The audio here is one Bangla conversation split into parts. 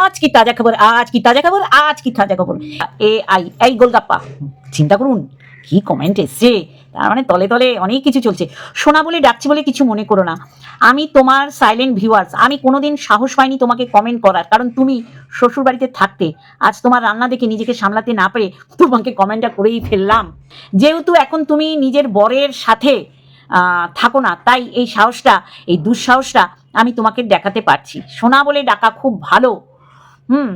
আজ কি তাজা খবর? আজ কি তাজা খবর? আজ কি তাজা খবর? এ আই এই গোলগাপ্পা, চিন্তা করুন, কি কমেন্ট এসছে? তার মানে তলে তলে অনেক কিছু চলছে। সোনা বলে ডাকছি বলে কিছু মনে করো না। আমি তোমার সাইলেন্ট ভিউয়ার্স আমি কোনোদিন সাহস পাইনি তোমাকে কমেন্ট করার, কারণ তুমি শ্বশুর বাড়িতে থাকতে, আজ তোমার রান্না দেখে নিজেকে সামলাতে না পেরে তোমাকে কমেন্টটা করেই ফেললাম। যেহেতু এখন তুমি নিজের বরের সাথে থাকো না, তাই এই সাহসটা, এই দুঃসাহসটা আমি তোমাকে দেখাতে পারছি সোনা বলে ডাকা খুব ভালো হুম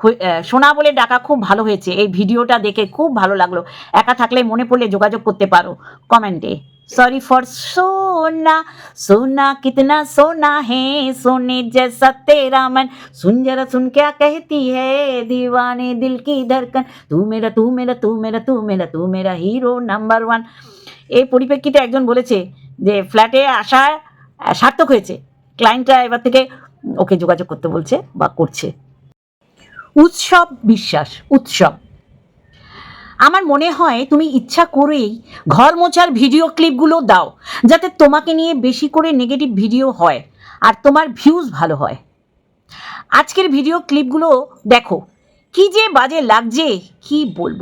হয়ে- আহ, সোনা বলে ডাকা খুব ভালো হয়েছে এই ভিডিওটা দেখে খুব ভালো লাগলো একা থাকলে মনে পড়লে যোগাযোগ করতে পারো কমেন্টে সরি ফর সোনা সোনা कितना सोना है सोने जैसा तेरा मन सुन जरा सुन क्या कहती है दीवाने दिल की धड़कन तू मेरा तू मेरा तू मेरा तू मेरा तू मेरा হিরো নাম্বার ওয়ান এই পরিপ্রেক্ষিতে একজন বলেছে যে ফ্ল্যাটে আসা আহ, সার্থক হয়েছে ক্লায়েন্টরা এবার থেকে ওকে যোগাযোগ করতে বলছে বা করছে। উৎসব বিশ্বাস, উৎসব। আমার মনে হয় তুমি ইচ্ছা করেই ঘর মোছার ভিডিও ক্লিপগুলো দাও, যাতে তোমাকে নিয়ে বেশি করে নেগেটিভ ভিডিও হয় আর তোমার ভিউজ ভালো হয়। আজকের ভিডিও ক্লিপগুলো দেখো, কি যে বাজে লাগছে, কি বলব?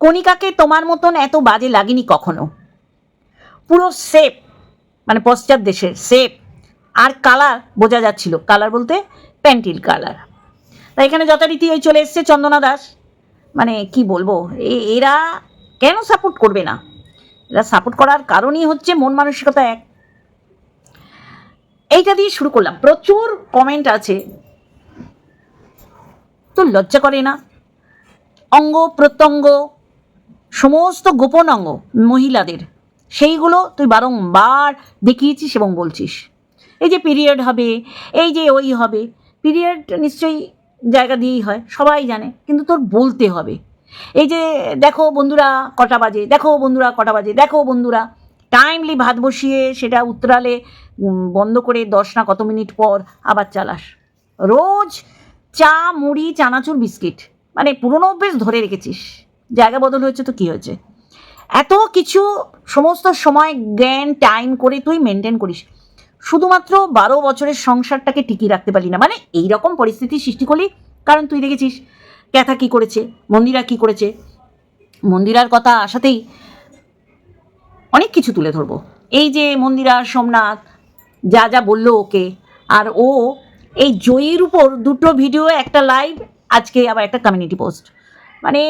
কণিকাকে তোমার মতন এত বাজে লাগেনি কখনো। পুরো সেফ মানে পশ্চাৎ দেশের সেপ আর কালার বোঝা যাচ্ছিল। কালার বলতে প্যান্টিল কালার তাই এখানে যথারীতি ওই চলে এসছে চন্দনা দাস। মানে কি বলব এরা কেন সাপোর্ট করবে না? এরা সাপোর্ট করার কারণই হচ্ছে মন মানসিকতা এক। এইটা দিয়ে শুরু করলাম। প্রচুর কমেন্ট আছে। তো লজ্জা করে না? অঙ্গ, প্রত্যঙ্গ, সমস্ত গোপন অঙ্গ মহিলাদের, সেইগুলো তুই বারংবার দেখিয়েছিস এবং বলছিস। এই যে পিরিয়ড হবে এই যে ওই হবে পিরিয়ড নিশ্চয়ই জায়গা দিয়েই হয় সবাই জানে কিন্তু তোর বলতে হবে। এই যে দেখো বন্ধুরা কটা বাজে দেখো বন্ধুরা কটা বাজে দেখো বন্ধুরা টাইমলি ভাত বসিয়ে সেটা উতরালে উম, বন্ধ করে দশ না কত মিনিট পর আবার চালাস। রোজ চা মুড়ি চানাচুর বিস্কিট মানে পুরনো অভ্যেস ধরে রেখেছিস। জায়গা বদল হয়েছে তো কী হয়েছে? এত কিছু সমস্ত সময় জ্ঞান টাইম করে তুই মেনটেন করিস। শুধুমাত্র বারো বছরের সংসারটাকে টিকিয়ে রাখতে পারলি না। মানে এই রকম পরিস্থিতি সৃষ্টি করলি। কারণ তুই দেখেছিস, ক্যাথা কি করেছে, মন্দিরা কি করেছে। মন্দিরার কথা আসাতেই অনেক কিছু তুলে ধরবো। এই যে মন্দিরা, সোমনাথ, যা যা বলল ওকে, আর ও এই জয়ীর উপর দুটো ভিডিও, একটা লাইভ আজকে আবার একটা কমিউনিটি পোস্ট মানে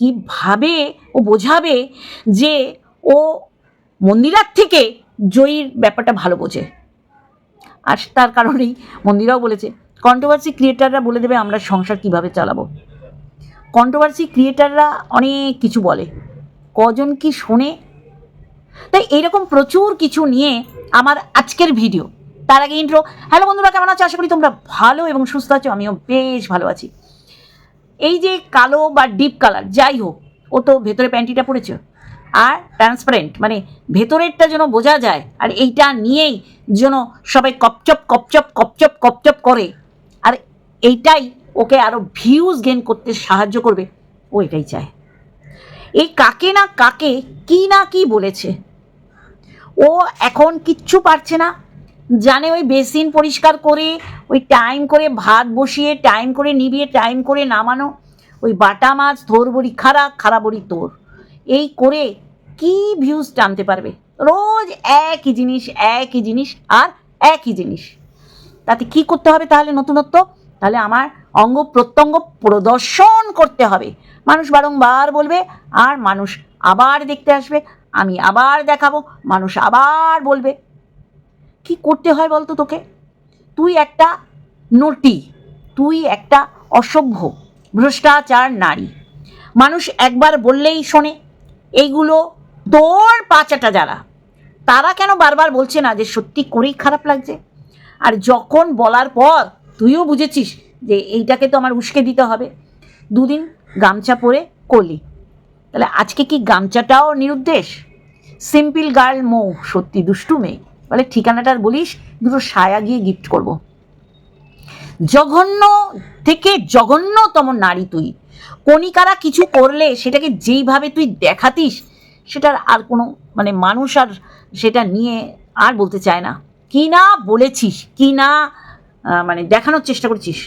কীভাবে ও বোঝাবে যে ও মন্দিরার থেকে জয়ীর ব্যাপারটা ভালো বোঝে। আর তার কারণেই মন্দিরাও বলেছে কন্ট্রোভার্সি ক্রিয়েটাররা বলে দেবে আমরা সংসার কীভাবে চালাবো। কন্ট্রোভার্সি ক্রিয়েটাররা অনেক কিছু বলে, কজন কি শোনে? তাই এইরকম প্রচুর কিছু নিয়ে আমার আজকের ভিডিও তার আগে ইন্ট্রো হ্যালো বন্ধুরা, কেমন আছো? আশা করি তোমরা ভালো এবং সুস্থ আছো, আমিও বেশ ভালো আছি। এই যে কালো বা ডিপ কালার যাই হোক, ও তো ভেতরে প্যান্টিটা পরেছে। আর ট্রান্সপারেন্ট মানে ভেতরেরটা যেন বোঝা যায়, আর এইটা নিয়েই যেন সবাই কপচপ কপচপ কপচপ কপচপ করে। আর এইটাই ওকে আরও ভিউজ গেন করতে সাহায্য করবে। ও এটাই চায়। এই কাকে না কাকে, কি না কি বলেছে। ও এখন কিচ্ছু পারছে না। জানে ওই বেসিন পরিষ্কার করে, ওই টাইম করে ভাত বসিয়ে টাইম করে নিবিয়ে টাইম করে নামানো। ওই বাটা মাছ থোর বড়ি খারা খারা বড়ি তোর। এই করে কি ভিউজ টানতে পারবে? রোজ একই জিনিস একই জিনিস আর একই জিনিস। তাতে কি করতে হবে তাহলে নতুনত্ব? তাহলে আমার অঙ্গ প্রত্যঙ্গ প্রদর্শন করতে হবে। মানুষ বারংবার বলবে, আর মানুষ আবার দেখতে আসবে, আমি আবার দেখাবো, মানুষ আবার বলবে। কি করতে হয় বলতো তোকে? তুই একটা নটি, তুই একটা অসভ্য, ভ্রষ্টাচার নারী। মানুষ একবার বললেই শোনে এইগুলো তোর পাচাটা যারা, তারা কেন বারবার বলছে না যে সত্যি করেই খারাপ লাগছে? আর যখন বলার পর তুইও বুঝেছিস যে এইটাকে তো আমার উস্কে দিতে হবে। দুদিন গামছা পরে করলি। তাহলে আজকে কি গামছাটাও নিরুদ্দেশ? সিম্পল গার্ল মৌ, সত্যি দুষ্টু মেয়ে। বলে ঠিকানাটার বলিস, দুটো সায়া গিয়ে গিফট করব। জঘন্য থেকে জঘন্যতম নারী তুই। কণিকারা কিছু করলে সেটাকে যেইভাবে তুই দেখাতিস সেটার আর কোনো মানে মানুষ আর সেটা নিয়ে আর বলতে চায় না। কি না বলেছিস? কি না মানে দেখানোর চেষ্টা করছিস?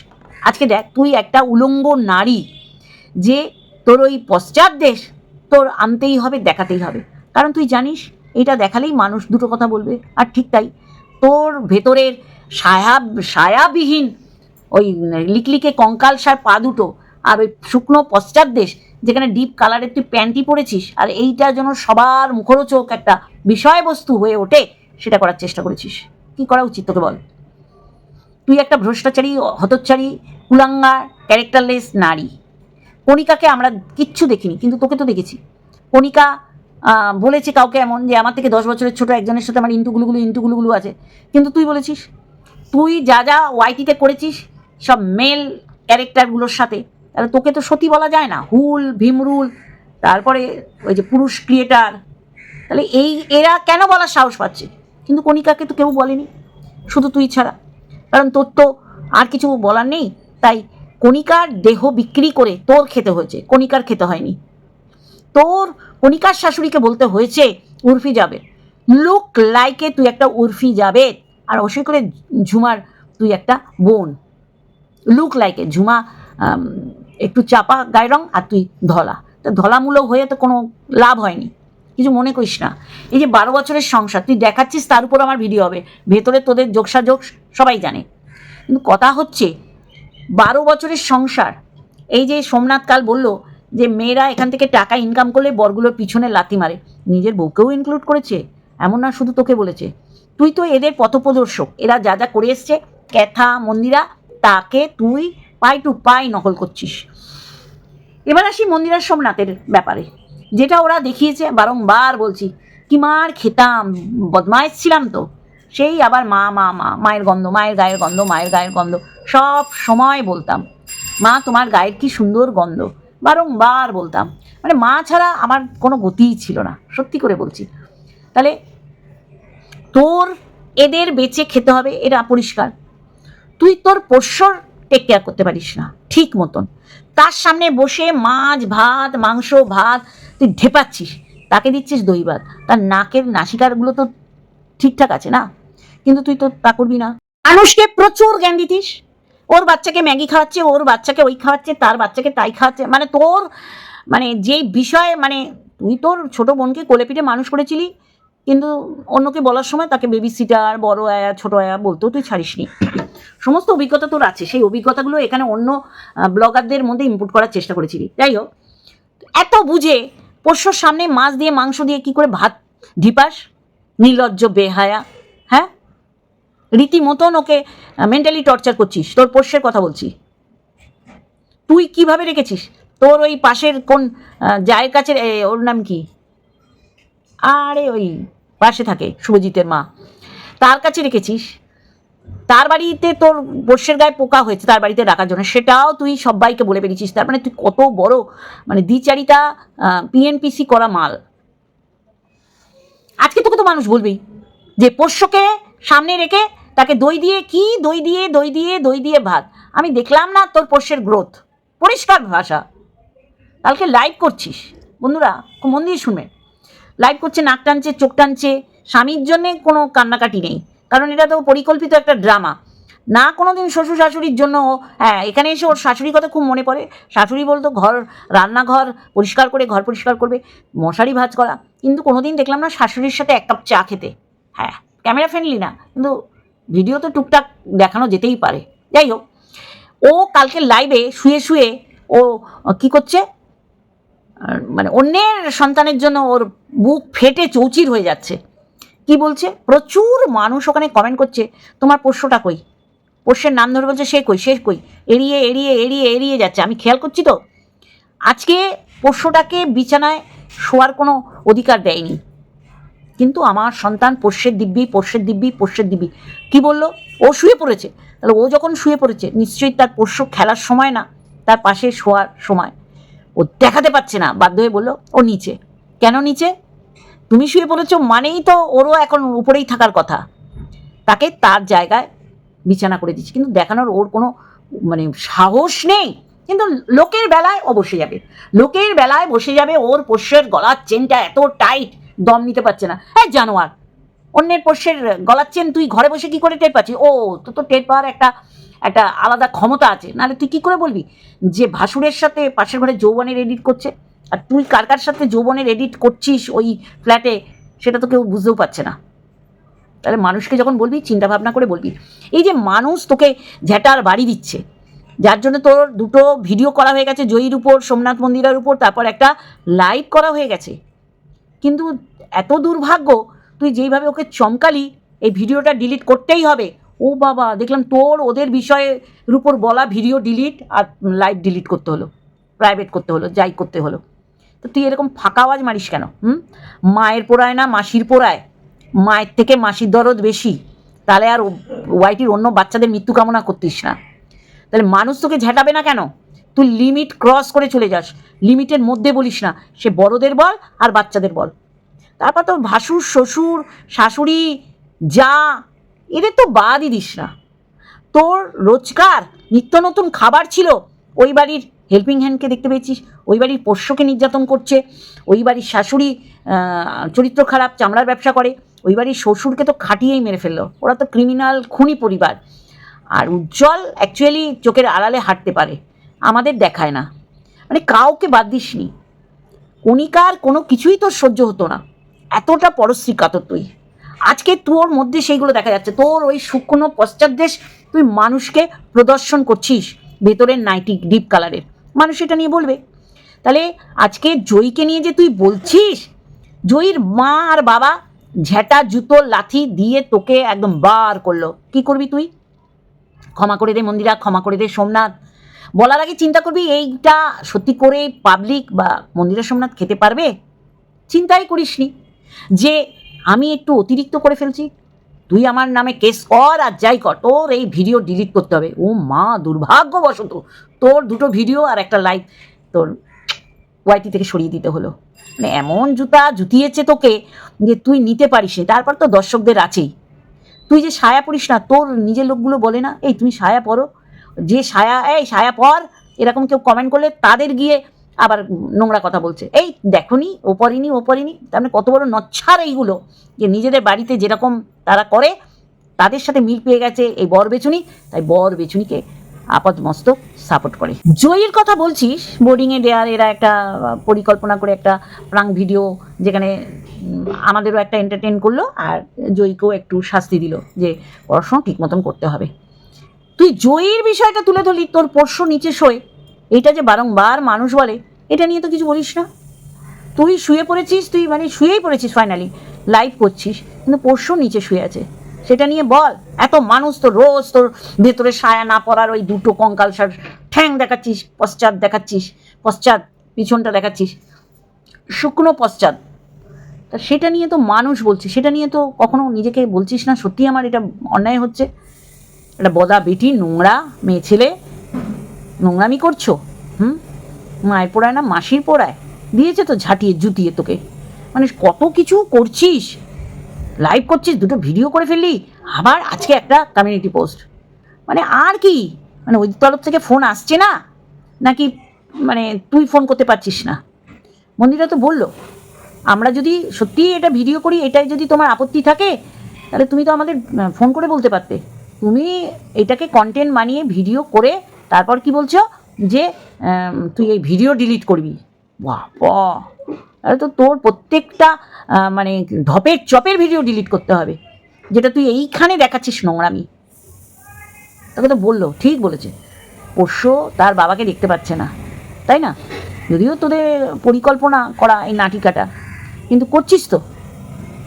আজকে দেখ, তুই একটা উলঙ্গ নারী যে তোর ওই পশ্চাৎ দেশ তোর আনতেই হবে, দেখাতেই হবে। কারণ তুই জানিস, এটা দেখালেই মানুষ দুটো কথা বলবে। আর ঠিক তাই, তোর ভেতরের ছায়া সায়াবিহীন ওই লিকলিকে কঙ্কাল সার পা দুটো আর ওই শুকনো পশ্চাৎ দেশ যেখানে ডিপ কালারের তুই প্যান্টি পরেছিস, আর এইটা যেন সবার মুখরোচক একটা বিষয়বস্তু হয়ে ওঠে, সেটা করার চেষ্টা করেছিস। কি করা উচিত তোকে বল? তুই একটা ভ্রষ্টাচারী হতচ্চারী কুলাঙ্গার, ক্যারেক্টারলেস নারী। কণিকাকে আমরা কিচ্ছু দেখিনি, কিন্তু তোকে তো দেখেছি। কণিকা বলেছে কাউকে এমন যে, আমার থেকে দশ বছরের ছোট একজনের সাথে আমার ইন্টুগুলুগুলো ইন্টুগুলুগুলো আছে। কিন্তু তুই বলেছিস, তুই যা যা ওয়াইটিতে করেছিস, সব মেল ক্যারেক্টারগুলোর সাথে তাহলে তোকে তো সতী বলা যায় না। হুল, ভীমরুল, তারপরে ওই যে পুরুষ ক্রিয়েটার। তাহলে এই, এরা কেন বলার সাহস পাচ্ছে? কিন্তু কণিকাকে তো কেউ বলেনি, শুধু তুই ছাড়া। কারণ তোর তো আর কিছু বলার নেই। তাই কণিকার দেহ বিক্রি করে তোর খেতে হয়েছে, কণিকার খেতে হয়নি। তোর কণিকার শাশুড়িকে বলতে হয়েছে, উর্ফি যাবে। লুক লাইকে তুই একটা উর্ফি যাবে, আর অবশ্যই করে ঝুমার তুই একটা বোন। লুক লাইকে, ঝুমা একটু চাপা গায়ের রং আর তুই ধলা। তো ধলামূলক হয়ে তো কোনো লাভ হয়নি। কিছু মনে করিস না। এই যে বারো বছরের সংসার, তুই দেখাচ্ছিস তার উপর আমার ভিডিও হবে। ভেতরে তোদের যোগসাযোগ সবাই জানে। কিন্তু কথা হচ্ছে, বারো বছরের সংসার, এই যে সোমনাথ কাল বলল যে মেয়েরা এখান থেকে টাকা ইনকাম করলে বরগুলোর পিছনে লাথি মারে। নিজের বউকেও ইনক্লুড করেছে। এমন না শুধু তোকে বলেছে। তুই তো এদের পথপ্রদর্শক। এরা যা যা করে এসছে, ক্যাথা, মন্দিরা, তাকে, তুই পাই টু পাই নকল করছিস। এবার আসি মন্দিরা সোমনাথের ব্যাপারে। যেটা ওরা দেখিয়েছে, বারংবার বলছি, কি মার খেতাম বদমাইশ ছিলাম তো। সেই আবার মা মা মা, মায়ের গন্ধ, মায়ের গায়ের গন্ধ, মায়ের গায়ের গন্ধ, সব সময় বলতাম, মা, তোমার গায়ের কি সুন্দর গন্ধ? বারংবার বলতাম। মানে মা ছাড়া আমার কোনো গতিই ছিল না, সত্যি করে বলছি। তাহলে তোর এদের বেঁচে খেতে হবে, এটা পরিষ্কার। তুই তোর পোষ্যর টেক কেয়ার করতে পারিস না, ঠিক মতন। তার সামনে বসে মাছ, ভাত, মাংস, ভাত তুই ঢেপাচ্ছিস, তাকে দিচ্ছিস দই ভাত। তার নাকের নাসিকারগুলো তো ঠিকঠাক আছে না? কিন্তু তুই তো তা করবি না। মানুষকে প্রচুর জ্ঞান দিতিস। ওর বাচ্চাকে ম্যাগি খাওয়াচ্ছে, ওর বাচ্চাকে ওই খাওয়াচ্ছে, তার বাচ্চাকে তাই খাওয়াচ্ছে। মানে তোর মানে যে বিষয়ে মানে তুই তোর ছোট বোনকে কোলে পিঠে মানুষ করেছিলি, কিন্তু অন্যকে বলার সময় তাকে বেবি সিটার বড় আয়া, ছোট আয়া বলতেও তুই ছাড়িসনি। সমস্ত অভিজ্ঞতা তোর আছে। সেই অভিজ্ঞতাগুলো এখানে অন্য ব্লগারদের মধ্যে ইনপুট করার চেষ্টা করেছিলি যাই হোক, এত বুঝে পোষ্যর সামনে মাছ দিয়ে, মাংস দিয়ে কি করে ভাত ঢিপাস? নির্লজ্জ, বেহায়া হ্যাঁ? রীতিমতন ওকে মেন্টালি টর্চার করছিস। তোর পোষ্যের কথা বলছি। তুই কীভাবে রেখেছিস? তোর ওই পাশের কোন জায়ের কাছে ওর নাম কি? আরে ওই পাশে থাকে শুভজিতের মা। তার কাছে রেখেছিস? তার বাড়িতে তোর পোষ্যের গায়ে পোকা হয়েছে, তার বাড়িতে রাখার জন্য। সেটাও তুই সবাইকে বলে বেরিয়েছিস। তার মানে তুই কত বড় মানে দ্বিচারিতা পিএনপিসি করা মাল। আজকে তোকে তো মানুষ বলবেই যে পোষ্যকে সামনে রেখে তাকে দই দিয়ে কি? দই দিয়ে দই দিয়ে দই দিয়ে ভাত। আমি দেখলাম না তোর পোষ্যের গ্রোথ। পরিষ্কার ভাষা। কালকে লাইভ করছিস। বন্ধুরা, খুব মন দিয়ে শুনবে লাইভ করছে, নাক টানছে, চোখ টানছে। স্বামীর জন্যে কোনো কান্নাকাটি নেই। কারণ এটা তো পরিকল্পিত একটা ড্রামা। না কোনো দিন শ্বশুর শাশুড়ির জন্য হ্যাঁ এখানে এসে ওর শাশুড়ির কথা খুব মনে পড়ে। শাশুড়ি বলতো, ঘর, রান্নাঘর পরিষ্কার করে, ঘর পরিষ্কার করবে, মশারি ভাজ করা। কিন্তু কোনো দিন দেখলাম না শাশুড়ির সাথে এক কাপ চা খেতে। হ্যাঁ ক্যামেরা ফ্রেন্ডলি না, কিন্তু ভিডিও তো টুকটাক দেখানো যেতেই পারে। যাই হোক, ও কালকে লাইভে শুয়ে শুয়ে ও কি করছে? মানে অন্যের সন্তানের জন্য ওর বুক ফেটে চৌচির হয়ে যাচ্ছে। কি বলছে? প্রচুর মানুষ ওখানে কমেন্ট করছে। তোমার পোষ্যটা কই? পোষ্যের নাম ধরে বলছে, সে কই সে কই? এড়িয়ে এড়িয়ে এড়িয়ে এড়িয়ে যাচ্ছে। আমি খেয়াল করছি তো? আজকে পোষ্যটাকে বিছানায় শোয়ার কোনো অধিকার দেয়নি। কিন্তু আমার সন্তান পোষ্যের দিব্যি পোষ্যের দিব্যি পোষ্যের দিব্যি। কি বলল? ও শুয়ে পড়েছে। তাহলে ও যখন শুয়ে পড়েছে, নিশ্চয়ই তার পোষ্য খেলার সময় না, তার পাশে শোয়ার সময়। ও দেখাতে পাচ্ছে না। বাধ্য হয়ে বলল, ও নিচে। কেন নিচে? তুমি শুয়ে পড়েছো মানেই তো ওরও এখন উপরেই থাকার কথা। তাকে তার জায়গায় বিছানা করে দিচ্ছে কিন্তু দেখানোর ওর কোনো মানে সাহস নেই। কিন্তু লোকের বেলায় ও বসে যাবে। লোকের বেলায় বসে যাবে ওর পোষ্যের গলার চেনটা এত টাইট, দম নিতে পারছে না। হ্যাঁ জানোয়ার, অন্যের পোষ্যের গলার চেন তুই ঘরে বসে কি করে টের পাচ্ছিস? ও তো তো টের পাওয়ার একটা একটা আলাদা ক্ষমতা আছে। নাহলে তুই কি করে বলবি? যে ভাসুরের সাথে পাশের ঘরে যৌবনের এডিট করছে। আর তুই কার কার সাথে যৌবনের এডিট করছিস ওই ফ্ল্যাটে সেটা তো কেউ বুঝতেও পারছে না। তাহলে মানুষকে যখন বলবি চিন্তা ভাবনা করে বলবি। এই যে মানুষ তোকে ঝ্যাটার বাড়ি দিচ্ছে, যার জন্য তোর দুটো ভিডিও করা হয়ে গেছে, জয়ীর উপর, সোমনাথ মন্দিরের উপর, তারপর একটা লাইভ করা হয়ে গেছে। কিন্তু এত দুর্ভাগ্য, তুই যেইভাবে ওকে চমকালি, এই ভিডিওটা ডিলিট করতেই হবে। ও বাবা, দেখলাম তোর, ওদের বিষয়ের উপর বলা ভিডিও ডিলিট আর লাইভ ডিলিট করতে হলো প্রাইভেট করতে হলো, যাই করতে হলো। তো তুই এরকম ফাঁকা আওয়াজ মারিস কেন, হুম? মায়ের পোড়ায় না, মাসির পোড়ায়? মায়ের থেকে মাসির দরদ বেশি। তাহলে আর ওয়াইটির অন্য বাচ্চাদের মৃত্যু কামনা করতিস না। তাহলে মানুষ তোকে ঝেঁটাবে না কেন? তুই লিমিট ক্রস করে চলে যাস। লিমিটের মধ্যে বলিস না। সে বড়দের বল আর বাচ্চাদের বল। তারপর তো ভাসুর, শ্বশুর, শাশুড়ি, যা, এদের তো বাদই দিস না। তোর রোজকার নিত্য নতুন খাবার ছিল, ওই বাড়ির হেল্পিং হ্যান্ডকে দেখতে পেয়েছিস? ওই বাড়ির পোষ্যকে নির্যাতন করছে, ওই বাড়ির শাশুড়ি চরিত্র খারাপ, চামড়ার ব্যবসা করে, ওই বাড়ির শ্বশুরকে তো খাটিয়েই মেরে ফেলল। ওরা তো ক্রিমিনাল খুনি পরিবার। আর উজ্জ্বল অ্যাকচুয়ালি চোখের আড়ালে হাঁটতে পারে, আমাদের দেখায় না। মানে কাউকে বাদ দিসনি। কণিকার কোনো কিছুই তোর সহ্য হতো না। এতটা পরশ্রী কাতর তুই। আজকে তোর মধ্যে সেইগুলো দেখা যাচ্ছে। তোর ওই শুকনো পশ্চাৎদেশ তুই মানুষকে প্রদর্শন করছিস, ভেতরের নাইটি ডিপ কালারের মানুষ এটা নিয়ে বলবে। তাহলে আজকে জয়ীকে নিয়ে যে তুই বলছিস, জয়ীর মা আর বাবা ঝেঁটা, জুতো, লাথি দিয়ে তোকে একদম বার করল। কি করবি তুই? ক্ষমা করে দে মন্দিরা, ক্ষমা করে দে সোমনাথ। বলার আগে চিন্তা করবি, এইটা সত্যি করে পাবলিক বা মন্দিরা সোমনাথ খেতে পারবে? চিন্তাই করিসনি। যে আমি একটু অতিরিক্ত করে ফেলছি তুই আমার নামে কেস কর আর যাই কর। তোর এই ভিডিও ডিলিট করতে হবে। ও মা, দুর্ভাগ্যবশত তোর দুটো ভিডিও আর একটা লাইভ তোর ওয়াইটি থেকে সরিয়ে দিতে হলো। মানে এমন জুতা জুতিয়েছে তোকে যে তুই নিতে পারিস নি। তারপর তো দর্শকদের আছেই। তুই যে সায়া পরিস না, তোর নিজের লোকগুলো বলে না, এই তুমি সায়া পরো যে সায়া, এই সায়া পর। এরকম কেউ কমেন্ট করলে তাদের গিয়ে আবার নোংরা কথা বলছে। এই দেখনি, ও পরিনি ও পরিনি তার মানে কত বড় নচ্ছার এইগুলো যে নিজেদের বাড়িতে যেরকম তারা করে, তাদের সাথে মিল পেয়ে গেছে এই বর বেচুনি, তাই বর বেচুনিকে আপাত মস্তক সাপোর্ট করে। জয়ীর কথা বলছিস বোর্ডিংয়ে দেওয়ার এরা একটা পরিকল্পনা করে একটা প্রাং ভিডিও যেখানে আমাদেরও একটা এন্টারটেন করল আর জয়ীকেও একটু শাস্তি দিল যে পড়াশোনা ঠিক মতন করতে হবে। তুই জয়ীর বিষয়টা তুলে ধরলি, তোর পোষ্য নিচে শোয়। এটা যে বারংবার মানুষ বলে এটা নিয়ে তো কিছু বলিস না। তুই শুয়ে পড়েছিস, তুই মানে শুয়েই পড়েছিস ফাইনালি লাইভ করছিস, কিন্তু পরশু নিচে শুয়ে আছে। সেটা নিয়ে বল, এত মানুষ তো রোজ তোর ভেতরে সায়া না পড়ার ওই দুটো কঙ্কাল সার ঠ্যাং দেখাচ্ছিস, পশ্চাৎ দেখাচ্ছিস, পশ্চাৎ পিছনটা দেখাচ্ছিস, শুকনো পশ্চাৎ। তা সেটা নিয়ে তো মানুষ বলছে, সেটা নিয়ে তো কখনো নিজেকে বলছিস না, সত্যি আমার এটা অন্যায় হচ্ছে। একটা বদা বেটি, নোংরা মেয়ে ছেলে, নোংরামি করছ? হুম? মায়ের পোড়ায় না, মাসির পোড়ায়? দিয়েছে তো ঝাঁটিয়ে, জুতিয়ে তোকে। মানে কত কিছু করছিস? লাইভ করছিস, দুটো ভিডিও করে ফেললি, আবার আজকে একটা কমিউনিটি পোস্ট মানে আর কি? মানে ওই তরফ থেকে ফোন আসছে না? নাকি মানে তুই ফোন করতে পারছিস না? মন্দিরা তো বলল, আমরা যদি সত্যিই এটা ভিডিও করি, এটাই যদি তোমার আপত্তি থাকে, তাহলে তুমি তো আমাদের ফোন করে বলতে পারতে। তুমি এটাকে কন্টেন্ট বানিয়ে ভিডিও করে, তারপর কি বলছো? যে তুই এই ভিডিও ডিলিট করবি। বাহ তাহলে তো তোর প্রত্যেকটা মানে ধপের চপের ভিডিও ডিলিট করতে হবে। যেটা তুই এইখানে দেখাচ্ছিস নোংরামি। তোকে তো বলল, ঠিক বলেছে। পোষ্য তার বাবাকে দেখতে পাচ্ছে না। তাই না? যদিও তোদের পরিকল্পনা করা এই নাটিকাটা। কিন্তু করছিস তো?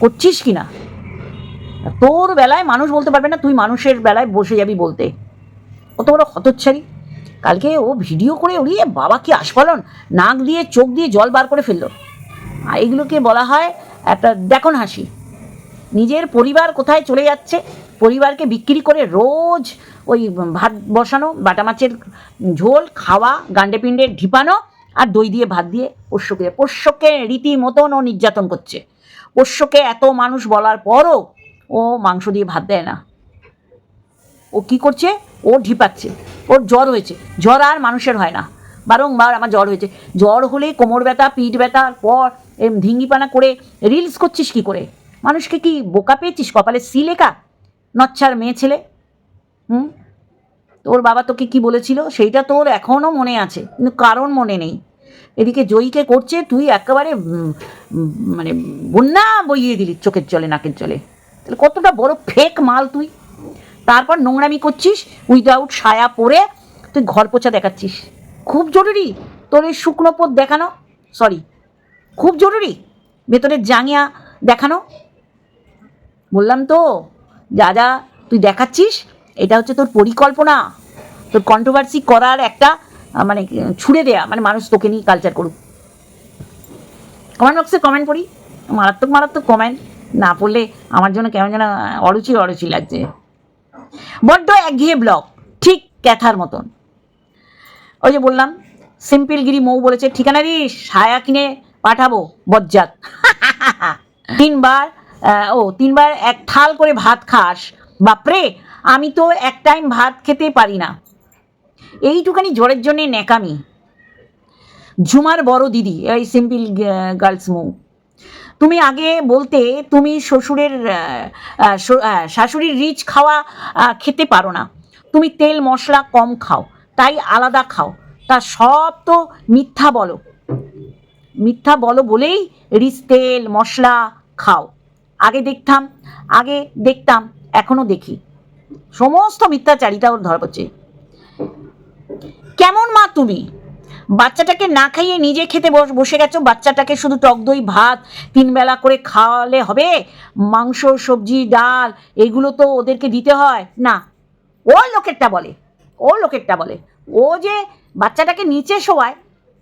করছিস কি না? তোর বেলায় মানুষ বলতে পারবে না, তুই মানুষের বেলায় বসে যাবি বলতে। কত বড় হতচ্ছারি। কালকে ও ভিডিও করে উড়িয়ে বাবা কি আস্ফালন? নাক দিয়ে, চোখ দিয়ে জল বার করে ফেলল। আর এগুলোকে বলা হয় একটা দেখন হাসি। নিজের পরিবার কোথায় চলে যাচ্ছে? পরিবারকে বিক্রি করে রোজ ওই ভাত বসানো, বাটা মাছের ঝোল, খাওয়া, গান্ডে পিণ্ডে ঢিপানো আর দই দিয়ে ভাত দিয়ে পোষ্যকে। পোষ্যকে রীতিমতন ও নির্যাতন করছে। পোষ্যকে এত মানুষ বলার পরও ও মাংস দিয়ে ভাত দেয় না। ও কি করছে? ও ঢিপাচ্ছে ওর জ্বর হয়েছে। জ্বর আর মানুষের হয় না। বারংবার আমার জ্বর হয়েছে। জ্বর হলে কোমর ব্যথা, পিঠ ব্যথার পর এম ধিঙ্গিপানা করে রিলস করছিস কি করে? মানুষকে কি বোকা পেয়েছিস কপালে? সি লেখা? নচ্ছার মেয়ে ছেলে। হুম? তোর বাবা তোকে কি বলেছিল? সেইটা তোর এখনও মনে আছে, কিন্তু কারণ মনে নেই। এদিকে জয়ীকে করছে, তুই একেবারে মানে বন্যা বইয়ে দিলি চোখের জলে, নাকের জলে। তাহলে কতটা বড় ফেক মাল তুই? তারপর নোংরামি করছিস উইদাউট সায়া পরে তুই ঘর পোছা দেখাচ্ছিস। খুব জরুরি তোর এই শুকনো পথ দেখানো সরি খুব জরুরি ভেতরের জাঙিয়া দেখানো। বললাম তো, যা যা তুই দেখাচ্ছিস, এটা হচ্ছে তোর পরিকল্পনা, তোর কন্ট্রোভার্সি করার একটা মানে ছুড়ে দেয়া মানে মানুষ তোকে নিয়ে কালচার করুক। কমেন্ট বক্সে কমেন্ট পড়ি, মারাত্মক মারাত্মক কমেন্ট না পড়লে আমার জন্য কেমন যেন অরুচি অরুচি লাগছে। বড্ড একঘেয়ে ব্লগ ঠিক ক্যাথার মতন। ওই যে বললাম, সিম্পলগিরি মৌ বলেছে, ঠিকানা দিস সায়া কিনে পাঠাবো, বজ্জাত। তিনবার ও, তিনবার এক থাল করে ভাত খাস। বাপরে, আমি তো এক টাইম ভাত খেতে পারি না। এইটুখানি জ্বরের জন্যে ন্যাকামি। ঝুমার বড় দিদি, এই সিম্পল গার্লস মৌ। তুমি আগে বলতে তুমি শ্বশুরের শাশুড়ির রিচ খাওয়া খেতে পারো না। তুমি তেল, মশলা কম খাও, তাই আলাদা খাও। তা সব তো মিথ্যা বলো। মিথ্যা বলো বলেই রিচ, তেল, মশলা খাও। আগে দেখতাম আগে দেখতাম, এখনও দেখি। সমস্ত মিথ্যাচারিতা ওর ধরা পড়ছে। কেমন মা তুমি? বাচ্চাটাকে না খাইয়ে নিজে খেতে বস- গেছো? বাচ্চাটাকে শুধু টক দই, ভাত, তিন বেলা করে খাওয়ালে হবে? মাংস, সবজি, ডাল, এগুলো তো ওদেরকে দিতে হয়। না, ও লোকেরটা বলে, ও লোকেরটা বলে। ও যে বাচ্চাটাকে নিচে শোয়ায়,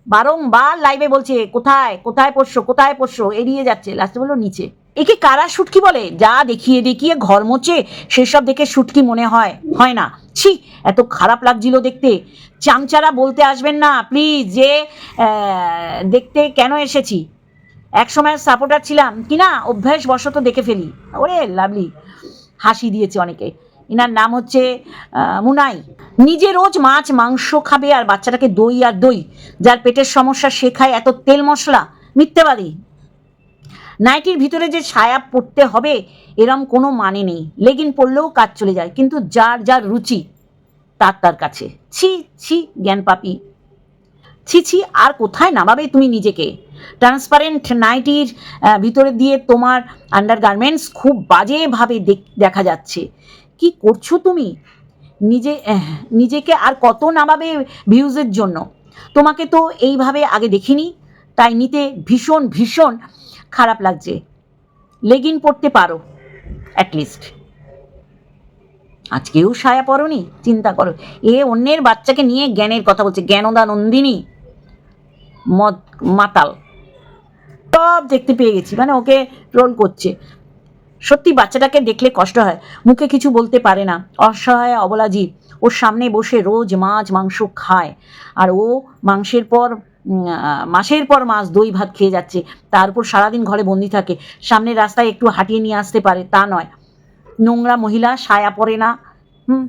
বারংবার লাইভে বলছে, কোথায়? কোথায় পড়ছো? কোথায় পড়ছো? এড়িয়ে যাচ্ছে। লাস্টে বলল, নিচে। একে কারা শুটকি বলে? যা দেখিয়ে দেখিয়ে ঘর মোচে সেসব দেখে শুটকি মনে হয় হয় না। ছি, এত খারাপ লাগছিল দেখতে। চামচারা বলতে আসবেন না প্লিজ যে দেখতে কেন এসেছি? এক সময় সাপোর্টার ছিলাম, কি না অভ্যাস বশত দেখে ফেলি। ওরে লাভলি হাসি দিয়েছে অনেকে। এনার নাম হচ্ছে মুনাই। নিজে রোজ মাছ, মাংস খাবে আর বাচ্চাটাকে দই আর দই, যার পেটের সমস্যা সে খায় এত তেল মশলা। মিথ্যেবাদী। নাইটির ভিতরে যে ছায়া পড়তে হবে, এরম কোনো মানে নেই। লেগিন পড়লেও কাজ চলে যায়, কিন্তু যার যার রুচি তার কাছে। ছি ছি, জ্ঞান পাপি। ছি ছি, আর কোথায় নামাবে তুমি নিজেকে? ট্রান্সপারেন্ট নাইটির ভিতরে দিয়ে তোমার আন্ডারগার্মেন্টস খুব বাজেভাবে দেখা যাচ্ছে। কি করছ তুমি? নিজে নিজেকে আর কত নামাবে ভিউজের জন্য? তোমাকে তো এইভাবে আগে দেখিনি, তাই নিতে ভীষণ ভীষণ খারাপ লাগছে। লেগিন পড়তে পারো অ্যাটলিস্ট আজকেও সায়া পরনি চিন্তা করো। এ অন্যের বাচ্চাকে নিয়ে জ্ঞানের কথা বলছে। জ্ঞানদা নন্দিনী মদ মাতাল। সব দেখতে পেয়ে গেছি। মানে ওকে রোল করছে। সত্যি বাচ্চাটাকে দেখলে কষ্ট হয়। মুখে কিছু বলতে পারে না। অসহায় অবলা জীব ওর সামনে বসে রোজ মাছ, মাংস খায়। আর ও মাংসের পর মাসের পর মাস দই ভাত খেয়ে যাচ্ছে। তার উপর সারাদিন ঘরে বন্দি থাকে। সামনের রাস্তায় একটু হাঁটিয়ে নিয়ে আসতে পারে। তা নয়। নোংরা মহিলা, সায়া পরে না। হুম।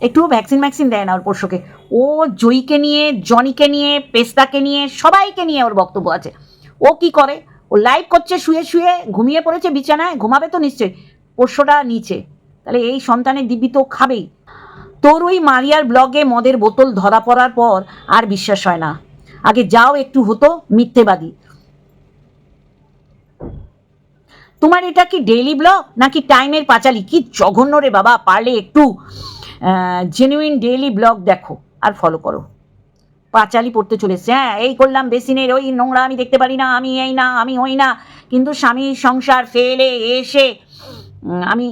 একটুও ভ্যাকসিন ভ্যাকসিন দেয় না ওর পোষ্যকে। ও জয়ীকে নিয়ে, জনিকে নিয়ে, পেস্তাকে নিয়ে, সবাইকে নিয়ে ওর বক্তব্য আছে। ও কি করে? ও লাইভ করছে, শুয়ে শুয়ে, ঘুমিয়ে পড়েছে বিছানায়, ঘুমাবে তো নিশ্চয়ই। পোষ্যটা নিচে। তাহলে এই সন্তানের দিব্যি তো খাবেই। তোর ওই মারিয়ার ব্লগে মদের বোতল ধরা পড়ার পর আর বিশ্বাস হয় না। আগে যাও, একটু হতো মিথ্যেবাদী। তোমার এটা কি ডেইলি ব্লগ নাকি টাইমের পাঁচালি? কি জঘন্য রে বাবা, পারলে একটু জেনুইন ডেইলি ব্লগ দেখো আর ফলো করো। পাঁচালি পড়তে চলেছে। হ্যাঁ এই করলাম বেসিনের, ওই নোংরা আমি দেখতে পারি না, আমি এই না, আমি হই না। কিন্তু স্বামী সংসার ফেলে এসে আমি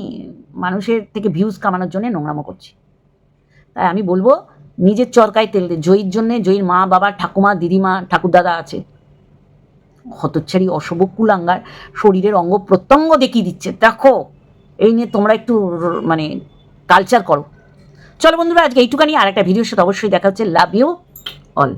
মানুষের থেকে ভিউজ কামানোর জন্য নোংরামো করছি। তাই আমি বলব, নিজের চরকায় তেল দে, জয়ীর জন্যে, জয়ীর মা বাবা ঠাকুমা, দিদিমা, ঠাকুরদাদা আছে। হতচ্ছারি, অশুভ কুলাঙ্গার শরীরের অঙ্গ প্রত্যঙ্গ দেখিয়ে দিচ্ছে। দেখো, এই নিয়ে তোমরা একটু মানে কালচার করো। চলো বন্ধুরা, আজকে এইটুখানি আর একটা ভিডিওর সাথে অবশ্যই দেখা হচ্ছে। Love you all